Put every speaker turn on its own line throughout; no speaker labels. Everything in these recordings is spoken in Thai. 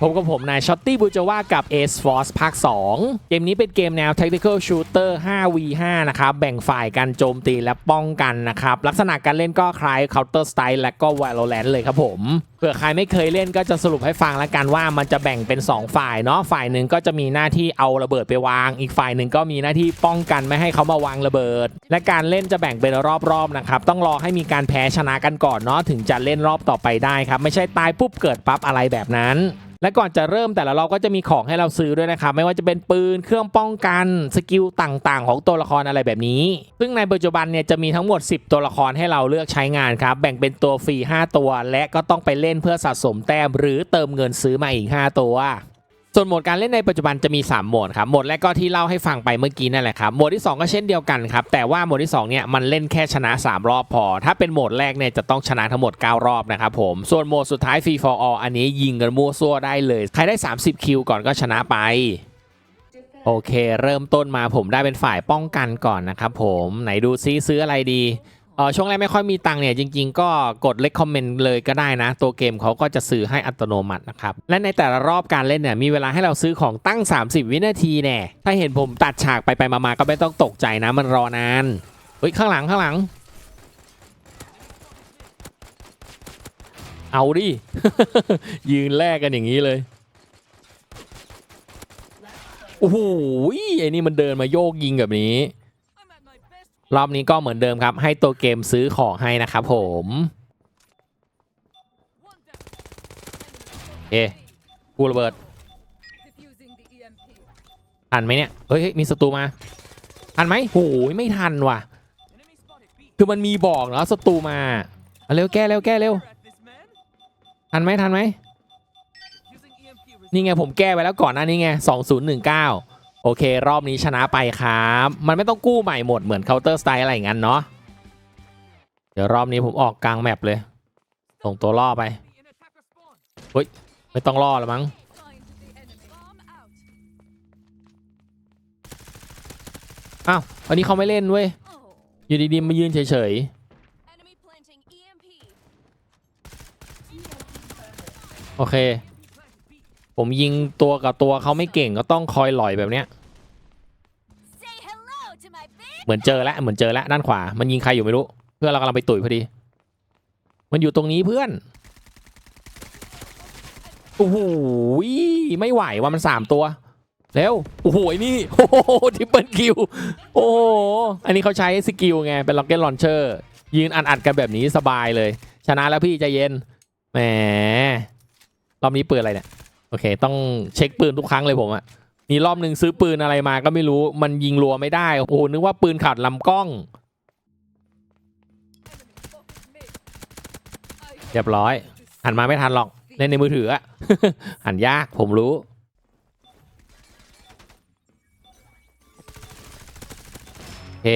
พบกับผมนายช็อตตี้บูจว่ากับ Ace Force ภาค 2 เกมนี้เป็นเกมแนว Tactical Shooter 5v5 นะครับ แบ่งฝ่ายกันโจมตีและป้องกันนะครับ ลักษณะการเล่นก็คล้าย Counter Strike และก็ Valorant เลยครับผมเผื่อใครไม่เคยเล่นก็จะสรุปให้ฟังแล้วกันว่ามันจะแบ่งเป็น 2 ฝ่ายเนาะฝ่ายหนึ่งก็จะมีหน้าที่เอาระเบิดไปวาง อีกฝ่ายหนึ่งก็มีหน้าที่ป้องกันไม่ให้เขามาวางระเบิด และการเล่นจะแบ่งเป็นรอบๆนะครับต้องรอให้มีการแพ้ชนะกันก่อนเนาะถึงจะเล่นรอบต่อไปได้ครับไม่ใช่ตายปุ๊บเกิดปั๊บอะไรแบบนั้น และก่อนจะเริ่มแต่ละรอบก็จะมีของให้เราซื้อด้วยนะครับไม่ว่าจะเป็นปืนเครื่องป้องกันสกิลต่างๆ ของตัวละครอะไรแบบนี้ ซึ่งในปัจจุบันเนี่ยจะมีทั้งหมด 10 ตัวละครให้เราเลือกใช้งานครับแบ่งเป็นตัวฟรี5 ตัว และก็ต้องไปเล่นเพื่อสะสมแต้ม หรือเติมเงินซื้อมาอีก 5 ตัว ส่วนโหมดการเล่นในปัจจุบันจะมี 3 โหมดครับโหมดแรกก็ที่เล่าให้ฟังไปเมื่อกี้นั่นแหละครับโหมดที่ 2 ก็เช่นเดียวกันครับแต่ว่าโหมดที่2เนี่ยมันเล่นแค่ชนะ 3 รอบพอ ถ้าเป็นโหมดแรกเนี่ยจะต้องชนะทั้งหมด 9 รอบนะครับผมส่วนโหมดสุดท้าย Free for all อันนี้ยิงกันมั่วซั่วได้เลย ใครได้ 30 คิวก่อนก็ชนะไปโอเค เริ่มต้นมาผมได้เป็นฝ่ายป้องกันก่อนนะครับผมไหนดูซิซื้ออะไรดี เออช่วงแรกไม่ค่อยมีตังค์เนี่ยจริง ๆ ก็กดเล c คอมเมนต์เลยก็ได้นะ ตัวเกมเขาก็จะซื้อให้อัตโนมัตินะครับ และในแต่ละรอบการเล่นเนี่ยมีเวลาให้เราซื้อของตั้ง 30 วินาทีแน่ถ้าเห็นผมตัดฉากไปไปมาๆก็ไม่ต้องตกใจนะมันรอนานเฮ้ยข้างหลังข้างหลัง เอาดิ ยืนแลกกันอย่างนี้เลยโอ้โหไอ้นี่มันเดินมาโยกยิงแบบนี้ รอบนี้ก็เหมือนเดิมครับ ให้ตัวเกมซื้อของให้นะครับผม เอกูระเบิดทันไหมเนี่ย เฮ้ย มีศัตรูมา ทันไหมโอ้ยไม่ทันว่ะ คือมันมีบอกเนาะศัตรูมาเร็วแก้เร็วแก้เร็ว ทันไหมทันไหมนี่ไงผมแก้ไวแล้วก่อนหน้านี้ไง2019 โอเค รอบนี้ชนะไปครับ มันไม่ต้องกู้ใหม่หมดเหมือน Counter Strike อะไรอย่างนั้นเนาะเดี๋ยวรอบนี้ผมออกกลางแมปเลย ส่งตัวล่อไปเฮ้ยไม่ต้องล่อแล้วมั้งอ้าววันนี้เขาไม่เล่นเว้ยอยู่ดีๆมายืนเฉยๆโอเค ผมยิงตัวกับตัวเขาไม่เก่งก็ต้องคอยหลอยแบบเนี้ย เหมือนเจอแล้วเหมือนเจอแล้วด้านขวา มันยิงใครอยู่ไม่รู้ เพื่อนเรากำลังไปตุ๋ยพอดี มันอยู่ตรงนี้เพื่อนโอ้โหไม่ไหวว่ามันสามตัวเร็วโอ้โหนี่โอ้โหทิปเปิลคิวโอ้โหอันนี้เขาใช้สกิลไงเป็นล็อกเก็ตลอนเชอร์ยืนอัดๆกันแบบนี้สบายเลย ชนะแล้วพี่ใจเย็นแหมรอบนี้ปืนอะไรเนี่ยโอเค ต้องเช็คปืนทุกครั้งเลยผมอะ มีรอบหนึ่งซื้อปืนอะไรมาก็ไม่รู้มันยิงรัวไม่ได้ โอ้โหนึกว่าปืนขาดลำกล้อง เรียบร้อย หันมาไม่ทันหรอกเล่นในมือถืออะหันยากผมรู้โอเค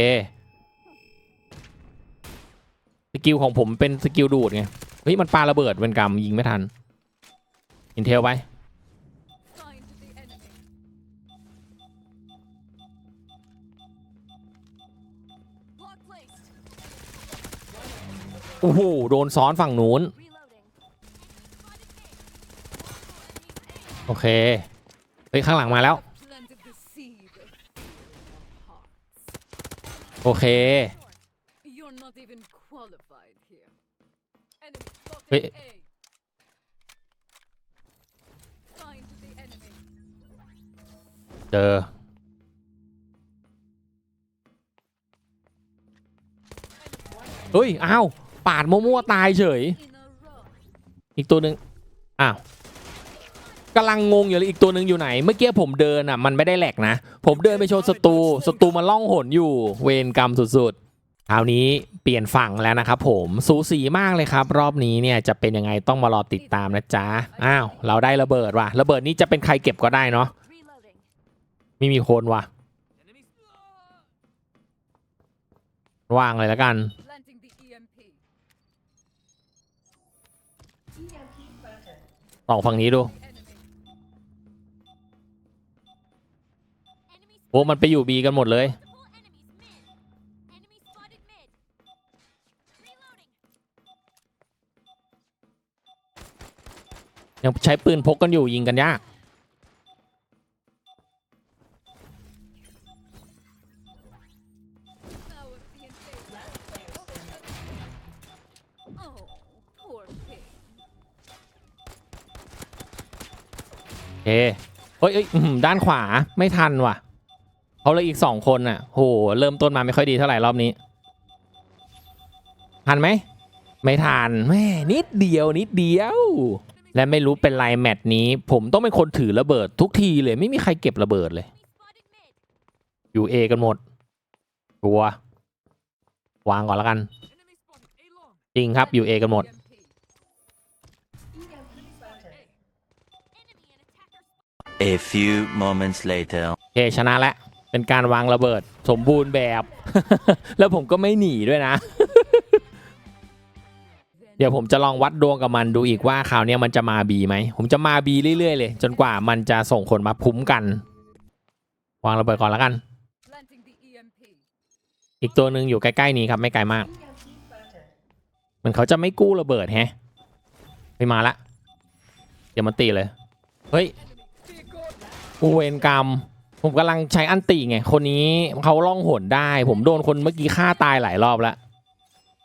สกิลของผมเป็นสกิลดูดไง เฮ้ย มันปาระเบิดเป็นกรรมยิงไม่ทัน อินเทลไป โอ้โหโดนซ้อนฝั่งนู้น โอเคเฮ้ยข้างหลังมาแล้ว โอเค
เฮ้ย
เจอเฮ้ย อ้าว ปาดมั่วๆตายเฉย อีกตัวหนึ่งอ้าวกำลังงงอยู่เลยอีกตัวหนึ่งอยู่ไหน เมื่อกี้ผมเดินอะมันไม่ได้แหลกนะ ผมเดินไปโชว์ศัตรูศัตรูมันล่องหนอยู่ เวรกรรมสุดๆคราวนี้เปลี่ยนฝั่งแล้วนะครับผมสูสีมากเลยครับ รอบนี้เนี่ยจะเป็นยังไงต้องมารอติดตามนะจ๊ะอ้าวเราได้ระเบิดว่ะระเบิดนี้จะเป็นใครเก็บก็ได้เนาะไม่มีคนว่ะวางเลยแล้วกัน สองฝั่งนี้ดูโอ้มันไปอยู่บีกันหมดเลยยังใช้ปืนพกกันอยู่ยิงกันยาก เคเฮ้ยเอ้ยอื้อหือด้านขวาไม่ทันว่ะเขาเลยอีกสองคนน่ะโหเริ่มต้นมาไม่ค่อยดีเท่าไหร่รอบนี้ ทันไหม ไม่ทันแม่นิดเดียวนิดเดียว และไม่รู้เป็นไรแมตช์นี้ ผมต้องเป็นคนถือระเบิดทุกทีเลยไม่มีใครเก็บระเบิดเลย อยู่เอกันหมดกลัว วางก่อนแล้วกัน จริงครับอยู่เอกันหมด
A few moments later.
โอเคชนะแล้วเป็นการวางระเบิดสมบูรณ์แบบ แล้วผมก็ไม่หนีด้วยนะ เดี๋ยวผมจะลองวัดดวงกับมันดูอีกว่าคราวเนี้ยมันจะมาบีไหม ผมจะมาบีเรื่อยๆเลย จนกว่ามันจะส่งคนมาพุ้มกัน วางระเบิดก่อนแล้วกัน อีกตัวหนึ่งอยู่ใกล้ๆนี้ครับไม่ไกลมาก เหมันเขาจะไม่กู้ระเบิดแฮะไปมาละ เดี๋ยวมันตีเลย เฮ้ย กูเวรกรรม ผมกำลังใช้อันตีไง คนนี้เขาล่องหนได้ ผมโดนคนเมื่อกี้ฆ่าตายหลายรอบแล้ว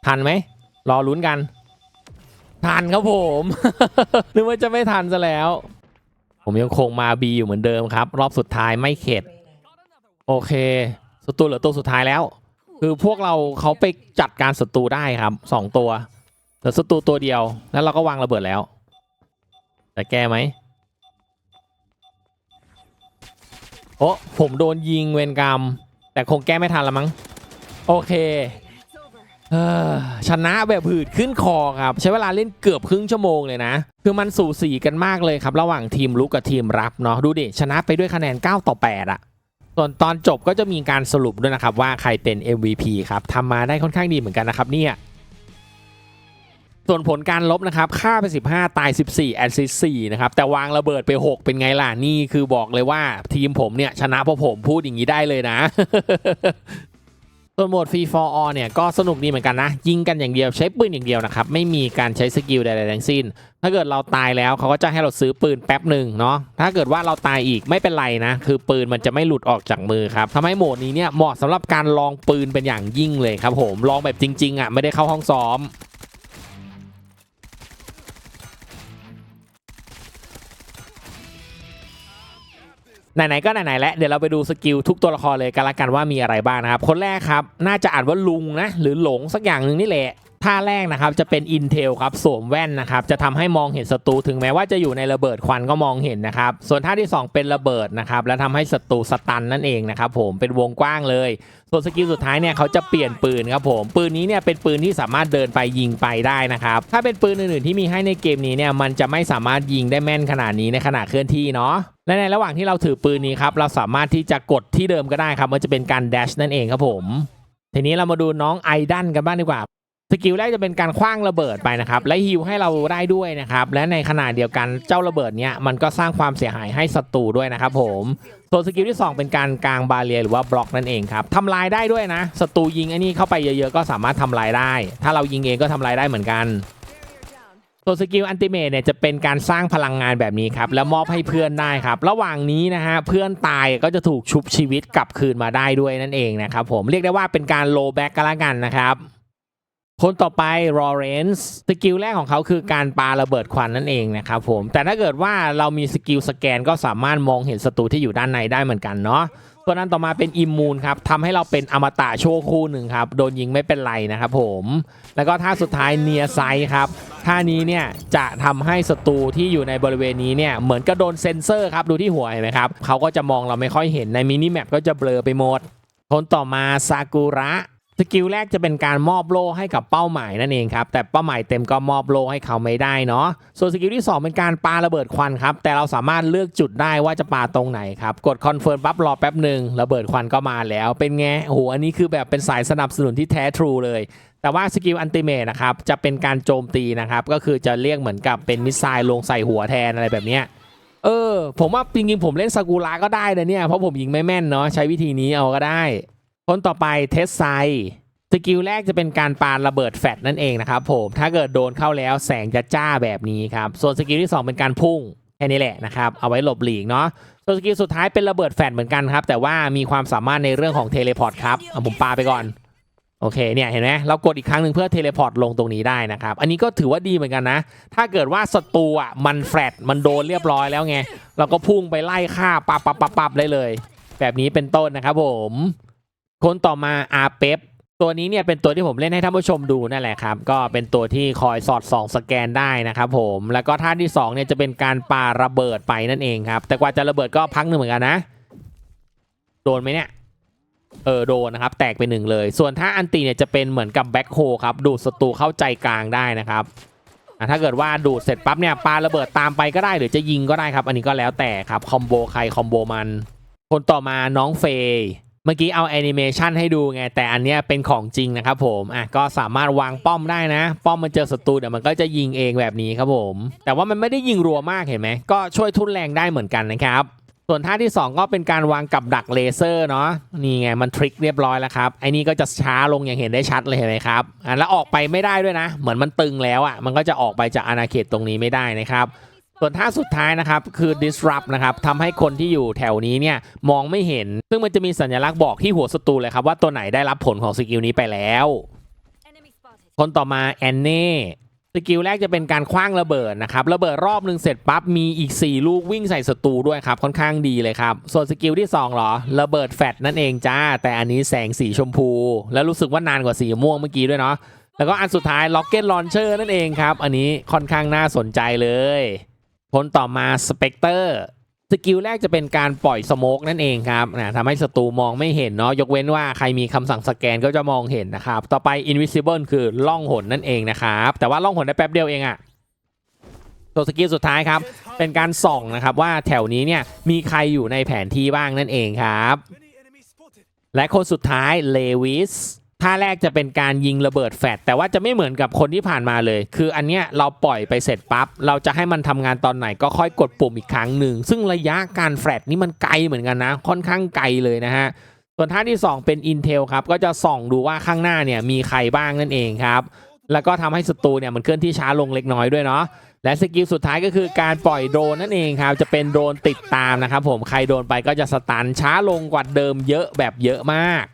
ทันไหม รอลุ้นกัน ทันครับผม นึกว่าจะไม่ทันซะแล้ว ผมยังคงมาบีอยู่เหมือนเดิมครับ รอบสุดท้ายไม่เข็ด โอเคศัตรูเหลือตัวสุดท้ายแล้ว คือพวกเราเขาไปจัดการศัตรูได้ครับสองตัวเหลือศัตรูตัวเดียวแล้วเราก็วางระเบิดแล้ว แต่แก้ไหม โอ้ผมโดนยิงเวรกรรม แต่คงแก้ไม่ทันละมั้ง โอเคชนะแบบหืดขึ้นคอครับ ใช้เวลาเล่นเกือบครึ่งชั่วโมงเลยนะ คือมันสูสีกันมากเลยครับ ระหว่างทีมลุกกับทีมรับเนาะดูดิชนะไปด้วยคะแนน 9 ต่อ 8อะส่วนตอนจบก็จะมีการสรุปด้วยนะครับ ว่าใครเป็น MVP ครับทำมาได้ค่อนข้างดีเหมือนกันนะครับเนี่ย ส่วนผลการลบนะครับฆ่าไป 15 ตาย 14 แอสซิส4นะครับ แต่วางระเบิดไป 6 เป็นไงล่ะ นี่คือบอกเลยว่าทีมผมเนี่ย ชนะเพราะผมพูดอย่างนี้ได้เลยนะส่วนโหมดฟรีฟอร์อเนี่ยก็สนุกดีเหมือนกันนะ ยิงกันอย่างเดียวใช้ปืนอย่างเดียวนะครับ ไม่มีการใช้สกิลใดๆทั้งสิ้น ถ้าเกิดเราตายแล้วเขาก็จะให้เราซื้อปืนแป๊บหนึ่งเนาะถ้าเกิดว่าเราตายอีกไม่เป็นไรนะ คือปืนมันจะไม่หลุดออกจากมือครับทำให้โหมดนี้เนี่ยเหมาะสำหรับการลองปืนเป็นอย่างยิ่งเลยครับผมลองแบบจริงๆอะไม่ได้เข้าห้องซ้อม ไหนๆก็ไหนๆแล้วเดี๋ยวเราไปดูสกิลทุกตัวละครเลยกันละกันว่ามีอะไรบ้างนะครับ คนแรกครับ น่าจะอ่านว่าลุงนะ หรือหลงสักอย่างหนึ่งนี่แหละท่าแรกนะครับจะเป็น Intel ครับสวมแว่นนะครับจะทำให้มองเห็นศัตรูถึงแม้ว่าจะอยู่ในระเบิดควันก็มองเห็นนะครับส่วนท่าที่ 2 เป็นระเบิดนะครับและทำให้ศัตรูสตันนั่นเองนะครับผมเป็นวงกว้างเลย ส่วนสกิลสุดท้ายเนี่ยเขาจะเปลี่ยนปืนครับผมปืนนี้เนี่ยเป็นปืนที่สามารถเดินไปยิงไปได้นะครับถ้าเป็นปืนอื่นๆที่มีให้ในเกมนี้เนี่ยมันจะไม่สามารถยิงได้แม่นขนาดนี้ในขณะเคลื่อนที่เนาะ และในระหว่างที่เราถือปืนนี้ครับเราสามารถที่จะกดที่เดิมก็ได้ครับ มันจะเป็นการ dash นั่นเองครับผม ทีนี้เรามาดูน้องไอดันกันบ้างดีกว่าสกิลแรกจะเป็นการคว้างระเบิดไปนะครับ และฮิวให้เราได้ด้วยนะครับ และในขณะเดียวกันเจ้าระเบิดเนี้ยมันก็สร้างความเสียหายให้ศัตรูด้วยนะครับผมส่วนสกิลที่ 2 เป็นการกลางบาเรียหรือว่าบล็อกนั่นเองครับทำลายได้ด้วยนะศัตรูยิงไอ้นี่เข้าไปเยอะๆก็สามารถทำลายได้ ถ้าเรายิงเองก็ทำลายได้เหมือนกัน ส่วนสกิลอันติเมทเนี่ยจะเป็นการสร้างพลังงานแบบนี้ครับ แล้วมอบให้เพื่อนได้ครับ ระหว่างนี้นะฮะเพื่อนตายก็จะถูกชุบชีวิตกลับคืนมาได้ด้วยนั่นเองนะครับผมเรียกได้ว่าเป็นการโลแบ็กกันละกันนะครับคนต่อไปรอเรนส์สกิลแรกของเขาคือการปาระเบิดควันนั่นเองนะครับผมแต่ถ้าเกิดว่าเรามีสกิลสแกนก็สามารถมองเห็นศัตรูที่อยู่ด้านในได้เหมือนกันเนาะ ตัวนนั้นต่อมาเป็นอิมมูนครับทำให้เราเป็นอมตะชั่วคู่หนึ่งครับโดนยิงไม่เป็นไรนะครับผมแล้วก็ท่าสุดท้ายเนียไซครับท่านี้เนี่ยจะทำให้ศัตรูที่อยู่ในบริเวณนี้เนี่ยเหมือนกับโดนเซ็นเซอร์ครับดูที่หัวเห็นไหมครับเขาก็จะมองเราไม่ค่อยเห็นในมินิแมปก็จะเบลอไปหมดคนต่อมาซากุระ สกิลแรกจะเป็นการมอบโล่ให้กับเป้าหมายนั่นเองครับ แต่เป้าหมายเต็มก็มอบโล่ให้เขาไม่ได้เนาะส่วนสกิลที่ 2 เป็นการปาระเบิดควันครับ แต่เราสามารถเลือกจุดได้ว่าจะปาตรงไหนครับ กดคอนเฟิร์มปั๊บรอแป๊บหนึ่งระเบิดควันก็มาแล้ว เป็นไงโอ้โหอันนี้คือแบบเป็นสายสนับสนุนที่แท้ทรูเลย แต่ว่าสกิลอันติเมทนะครับจะเป็นการโจมตีนะครับก็คือจะเรียกเหมือนกับเป็นมิสไซล์ลงใส่หัวแทนอะไรแบบเนี้ยเออ ผมว่าจริงๆผมเล่นซากุระก็ได้นะเนี่ยเพราะผมยิงไม่แม่นเนาะใช้วิธีนี้เอาก็ได้ คนต่อไปเทสไซสกิลแรกจะเป็นการปาระเบิดแฟลชนั่นเองนะครับผมถ้าเกิดโดนเข้าแล้วแสงจะจ้าแบบนี้ครับ ส่วนสกิลที่สองเป็นการพุ่งแค่นี้แหละนะครับ เอาไว้หลบหลีกเนาะส่วนสกิลสุดท้ายเป็นระเบิดแฟลชเหมือนกันครับ แต่ว่ามีความสามารถในเรื่องของเทเลพอร์ตครับเอาผมปาไปก่อน โอเคเนี่ยเห็นไหมเรากดอีกครั้งหนึ่งเพื่อเทเลพอร์ตลงตรงนี้ได้นะครับ อันนี้ก็ถือว่าดีเหมือนกันนะ ถ้าเกิดว่าศัตรูอะมันแฟตมันโดนเรียบร้อยแล้วไงเราก็พุ่งไปไล่ฆ่าปับปับปับปับได้เลย แบบนี้เป็นต้นนะครับผม คนต่อมาอาเป๊ปตัวนี้เนี่ยเป็นตัวที่ผมเล่นให้ท่านผู้ชมดูนั่นแหละครับ ก็เป็นตัวที่คอยสอดส่องสแกนได้นะครับผมแล้วก็ท่าที่สองเนี่ยจะเป็นการปาระเบิดไปนั่นเองครับ แต่กว่าจะระเบิดก็พักหนึ่งเหมือนกันนะ โดนไหมเนี่ยเออโดนนะครับ แตกไปหนึ่งเลย ส่วนถ้าอันตีเนี่ยจะเป็นเหมือนกับแบ็คโฮครับดูดศัตรูเข้าใจกลางได้นะครับอะถ้าเกิดว่าดูดเสร็จปั๊บเนี่ยปาระเบิดตามไปก็ได้หรือจะยิงก็ได้ครับ อันนี้ก็แล้วแต่ครับคอมโบใครคอมโบมัน คนต่อมาน้องเฟย์ เมื่อกี้เอาแอนิเมชันให้ดูไง แต่อันเนี้ยเป็นของจริงนะครับผมอะก็สามารถวางป้อมได้นะ ป้อมมันเจอศัตรูเดี๋ยวมันก็จะยิงเองแบบนี้ครับผม แต่ว่ามันไม่ได้ยิงรัวมากเห็นไหมก็ช่วยทุนแรงได้เหมือนกันนะครับส่วนท่าที่ 2 ก็เป็นการวางกับดักเลเซอร์เนาะนี่ไงมันทริคเรียบร้อยแล้วครับไอ้นี่ก็จะช้าลงอย่างเห็นได้ชัดเลยเห็นไหมครับอะแล้วออกไปไม่ได้ด้วยนะ เหมือนมันตึงแล้วอะมันก็จะออกไปจากอาณาเขตตรงนี้ไม่ได้นะครับ ส่วนท่าสุดท้ายนะครับคือ disrupt นะครับทำให้คนที่อยู่แถวนี้เนี่ยมองไม่เห็น ซึ่งมันจะมีสัญลักษณ์บอกที่หัวศัตรูเลยครับว่าตัวไหนได้รับผลของสกิลนี้ไปแล้ว คนต่อมาแอนเน่สกิลแรกจะเป็นการคว้างระเบิดนะครับระเบิดรอบหนึ่งเสร็จปั๊บมีอีก 4 ลูกวิ่งใส่ศัตรูด้วยครับค่อนข้างดีเลยครับ ส่วนสกิลที่2เหรอ ระเบิดแฟดนั่นเองจ้า แต่อันนี้แสงสีชมพู แล้วรู้สึกว่านานกว่าสีม่วงเมื่อกี้ด้วยเนาะแล้วก็อันสุดท้ายล็อกเก็ตลอนเชอร์นั่นเองครับ อันนี้ค่อนข้างน่าสนใจเลย คนต่อมาสเปกเตอร์สกิลแรกจะเป็นการปล่อยสโมกนั่นเองครับนะทำให้ศัตรูมองไม่เห็นเนาะยกเว้นว่าใครมีคำสั่งสแกนก็จะมองเห็นนะครับ ต่อไป invisible คือล่องหนนั่นเองนะครับ แต่ว่าล่องหนได้แป๊บเดียวเองอะตัวสกิลสุดท้ายครับ เป็นการส่องนะครับว่าแถวนี้เนี่ยมีใครอยู่ในแผนที่บ้างนั่นเองครับ และคนสุดท้ายเลวิส ท่าแรกจะเป็นการยิงระเบิดแฟดแต่ว่าจะไม่เหมือนกับคนที่ผ่านมาเลย คืออันเนี้ยเราปล่อยไปเสร็จปั๊บเราจะให้มันทำงานตอนไหนก็ค่อยกดปุ่มอีกครั้งหนึ่งซึ่งระยะการแฟดนี่มันไกลเหมือนกันนะ ค่อนข้างไกลเลยนะฮะส่วนท่าที่ 2 เป็น Intel ครับก็จะส่องดูว่าข้างหน้าเนี่ยมีใครบ้างนั่นเองครับแล้วก็ทำให้ศัตรูเนี่ยมันเคลื่อนที่ช้าลงเล็กน้อยด้วยเนาะและสกิลสุดท้ายก็คือการปล่อยโดรนนั่นเองครับจะเป็นโดรนติดตามนะครับผมใครโดนไปก็จะสตันช้าลงกว่าเดิมเยอะแบบเยอะมาก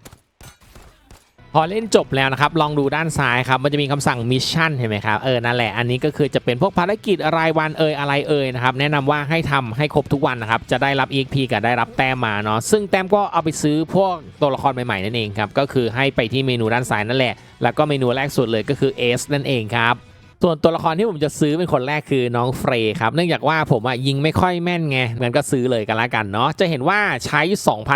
พอเล่นจบแล้วนะครับ ลองดูด้านซ้ายครับ มันจะมีคำสั่งมิชชั่นเห็นไหมครับ เออ นั่นแหละ อันนี้ก็คือจะเป็นพวกภารกิจรายวันเอ่ยอะไรเอ่ยนะครับ แนะนำว่าให้ทำให้ครบทุกวันนะครับ จะได้รับ EXP กับได้รับแต้มมาเนาะ ซึ่งแต้มก็เอาไปซื้อพวกตัวละครใหม่ๆนั่นเองครับ ก็คือให้ไปที่เมนูด้านซ้ายนั่นแหละ แล้วก็เมนูแรกสุดเลยก็คือ S นั่นเองครับ ส่วนตัวละครที่ผมจะซื้อเป็นคนแรกคือน้องเฟรครับเนื่องจากว่าผมอะยิงไม่ค่อยแม่นไงงั้นก็ซื้อเลยกันละกันเนาะจะเห็นว่าใช้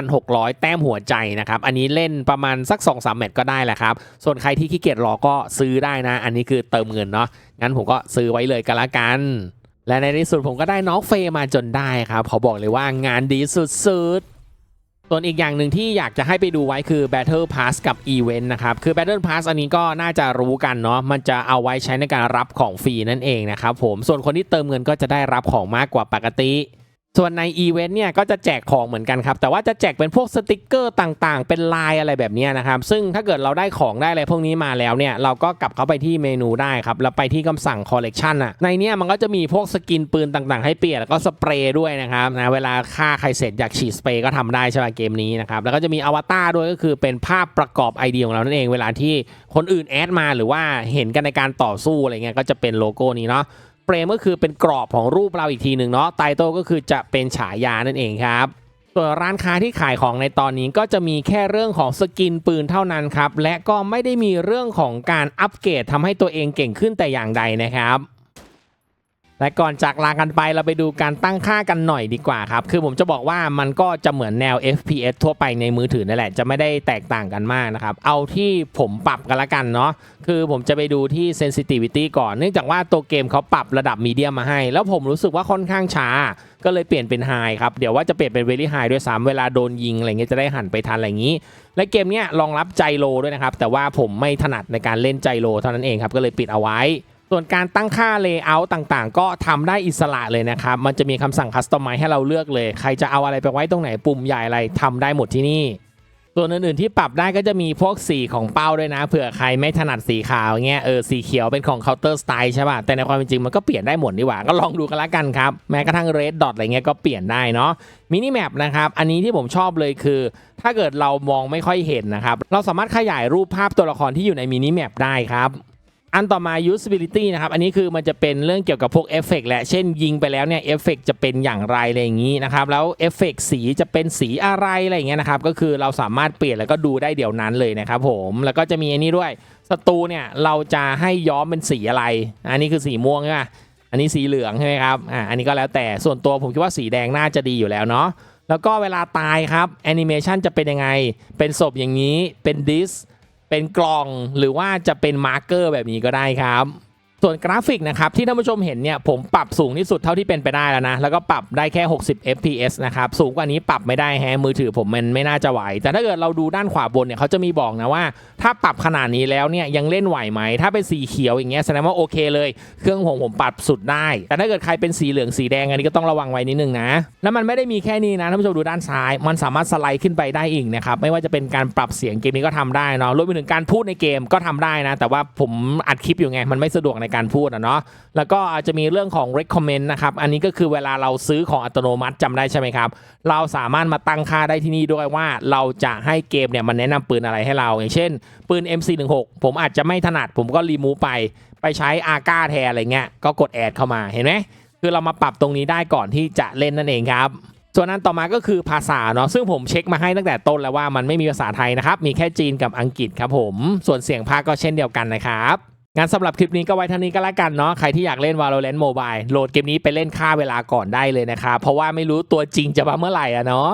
2,600 แต้มหัวใจนะครับอันนี้เล่นประมาณสัก 2-3 แมตช์ก็ได้แหละครับส่วนใครที่ขี้เกียจรอก็ซื้อได้นะ อันนี้คือเติมเงินเนาะงั้นผมก็ซื้อไว้เลยกันละกันและในที่สุดผมก็ได้น้องเฟยมาจนได้ครับขอบอกเลยว่างานดีสุดๆ ส่วนอีกอย่างหนึ่งที่อยากจะให้ไปดูไว้คือ Battle Pass กับ Event นะครับ คือ Battle Pass อันนี้ก็น่าจะรู้กันเนาะ มันจะเอาไว้ใช้ในการรับของฟรีนั่นเองนะครับผม ส่วนคนที่เติมเงินก็จะได้รับของมากกว่าปกติ ส่วนในอีเวนต์เนี่ยก็จะแจกของเหมือนกันครับ แต่ว่าจะแจกเป็นพวกสติกเกอร์ต่างๆ เป็นลายอะไรแบบนี้นะครับ ซึ่งถ้าเกิดเราได้ของได้อะไรพวกนี้มาแล้วเนี่ย เราก็กลับเข้าไปที่เมนูได้ครับ แล้วไปที่คำสั่งคอลเลกชันอะ ในเนี้ยมันก็จะมีพวกสกินปืนต่างๆ ให้เปลี่ยนแล้วก็สเปรย์ด้วยนะครับนะ เวลาฆ่าใครเสร็จอยากฉีดสเปรย์ก็ทำได้ใช่ไหมเกมนี้นะครับ แล้วก็จะมีอวตารด้วยก็คือเป็นภาพประกอบไอเดียของเรานั่นเอง เวลาที่คนอื่นแอดมาหรือว่าเห็นกันในการต่อสู้อะไรเงี้ยก็จะเป็นโลโก้นี้เนาะ เฟรมก็คือเป็นกรอบของรูปเราอีกทีหนึ่งเนาะไตโต้ก็คือจะเป็นฉายานั่นเองครับส่วนร้านค้าที่ขายของในตอนนี้ก็จะมีแค่เรื่องของสกินปืนเท่านั้นครับ และก็ไม่ได้มีเรื่องของการอัปเกรดทำให้ตัวเองเก่งขึ้นแต่อย่างใดนะครับ และก่อนจากลากันไปเราไปดูการตั้งค่ากันหน่อยดีกว่าครับ คือผมจะบอกว่ามันก็จะเหมือนแนว FPS ทั่วไปในมือถือนั่นแหละ จะไม่ได้แตกต่างกันมากนะครับ เอาที่ผมปรับกันละกันเนาะ คือผมจะไปดูที่ sensitivity ก่อน เนื่องจากว่าตัวเกมเขาปรับระดับมีเดียมาให้ แล้วผมรู้สึกว่าค่อนข้างช้า ก็เลยเปลี่ยนเป็น high ครับ เดี๋ยวว่าจะเปลี่ยนเป็น very high ด้วยซ้ำเวลาโดนยิงอะไรเงี้ยจะได้หันไปทันอะไรอย่างนี้ และเกมเนี้ยรองรับไจโรด้วยนะครับ แต่ว่าผมไม่ถนัดในการเล่นไจโรเท่านั้นเองครับ ก็เลยปิดเอาไว้ ส่วนการตั้งค่า layout ต่างๆ ก็ทำได้อิสระเลยนะครับ มันจะมีคำสั่ง customize ให้เราเลือกเลย ใครจะเอาอะไรไปไว้ตรงไหนปุ่มใหญ่อะไรทำได้หมดที่นี่ ส่วนอื่นๆที่ปรับได้ก็จะมีพวกสีของเป้าด้วยนะ เผื่อใครไม่ถนัดสีขาวเงี้ยเออสีเขียวเป็นของ Counter Style ใช่ป่ะ แต่ในความเป็นจริงมันก็เปลี่ยนได้หมดดีกว่า ก็ลองดูกันละกันครับ แม้กระทั่ง Red Dot อะไรเงี้ยก็เปลี่ยนได้เนาะมินิแมปนะครับ อันนี้ที่ผมชอบเลยคือ ถ้าเกิดเรามองไม่ค่อยเห็นนะครับ เราสามารถขยายรูปภาพตัวละครที่อยู่ในมินิแมปได้ครับ อันต่อมา usability นะครับ อันนี้คือมันจะเป็นเรื่องเกี่ยวกับพวกเอฟเฟกต์แหละ เช่นยิงไปแล้วเนี่ยเอฟเฟกต์จะเป็นอย่างไรอะไรอย่างนี้นะครับ แล้วเอฟเฟกต์สีจะเป็นสีอะไรอะไรอย่างเงี้ยนะครับ ก็คือเราสามารถเปลี่ยนแล้วก็ดูได้เดี๋ยวนั้นเลยนะครับผม แล้วก็จะมีอันนี้ด้วยศัตรูเนี่ยเราจะให้ย้อมเป็นสีอะไร อันนี้คือสีม่วงใช่ไหมอันนี้สีเหลืองใช่ไหมครับ อ่า อันนี้ก็แล้วแต่ส่วนตัวผมคิดว่าสีแดงน่าจะดีอยู่แล้วเนาะ แล้วก็เวลาตายครับแอนิเมชันจะเป็นยังไง เป็นศพอย่างนี้ เป็นดิส เป็นกล่องหรือว่าจะเป็นมาร์กเกอร์แบบนี้ก็ได้ครับ ส่วนกราฟิกนะครับที่ท่านผู้ชมเห็นเนี่ยผมปรับสูงที่สุดเท่าที่เป็นไปได้แล้วนะแล้วก็ปรับได้แค่ 60 fps นะครับสูงกว่านี้ปรับไม่ได้แฮะมือถือผมมันไม่น่าจะไหว แต่ถ้าเกิดเราดูด้านขวาบนเนี่ยเขาจะมีบอกนะว่า ถ้าปรับขนาดนี้แล้วเนี่ยยังเล่นไหวไหมถ้าเป็นสีเขียวอย่างเงี้ยแสดงว่าโอเคเลย เครื่องผมผมปรับสุดได้ แต่ถ้าเกิดใครเป็นสีเหลืองสีแดงอันนี้ก็ต้องระวังไว้นิดนึงนะแล้วมันไม่ได้มีแค่นี้นะท่านผู้ชมดูด้านซ้าย มันสามารถสไลด์ขึ้นไปได้อีกนะครับไม่ว่าจะเป็นการปรับเสียงเกมนี้ก็ทำได้เนาะรวมไปถึงการพูดในเกมก็ทำได้นะ แต่ว่าผมอัดคลิปอยู่ไงมันไม่สะดวกในการพูดอะเนาะแล้วก็อาจจะมีเรื่องของ recommend นะครับ อันนี้ก็คือเวลาเราซื้อของอัตโนมัติจำได้ใช่ไหมครับ เราสามารถมาตั้งค่าได้ที่นี่ด้วยว่าเราจะให้เกมเนี่ยมันแนะนำปืนอะไรให้เรา อย่างเช่น ปืน MC16 ผมอาจจะไม่ถนัด ผมก็รีมูฟไปไปใช้อาก้าแทนอะไรเงี้ยก็กดแอดเข้ามาเห็นไหมคือเรามาปรับตรงนี้ได้ก่อนที่จะเล่นนั่นเองครับส่วนนั้นต่อมาก็คือภาษาเนาะซึ่งผมเช็คมาให้ตั้งแต่ต้นแล้วว่ามันไม่มีภาษาไทยนะครับ มีแค่จีนกับอังกฤษครับผม ส่วนเสียงภาคก็เช่นเดียวกันนะครับ งั้นสำหรับคลิปนี้ก็ไว้เท่านี้ก็แล้วกันเนาะใครที่อยากเล่น Valorant Mobile โหลดเกมนี้ไปเล่นค่าเวลาก่อนได้เลยนะครับเพราะว่าไม่รู้ตัวจริงจะมาเมื่อไหร่อะเนาะ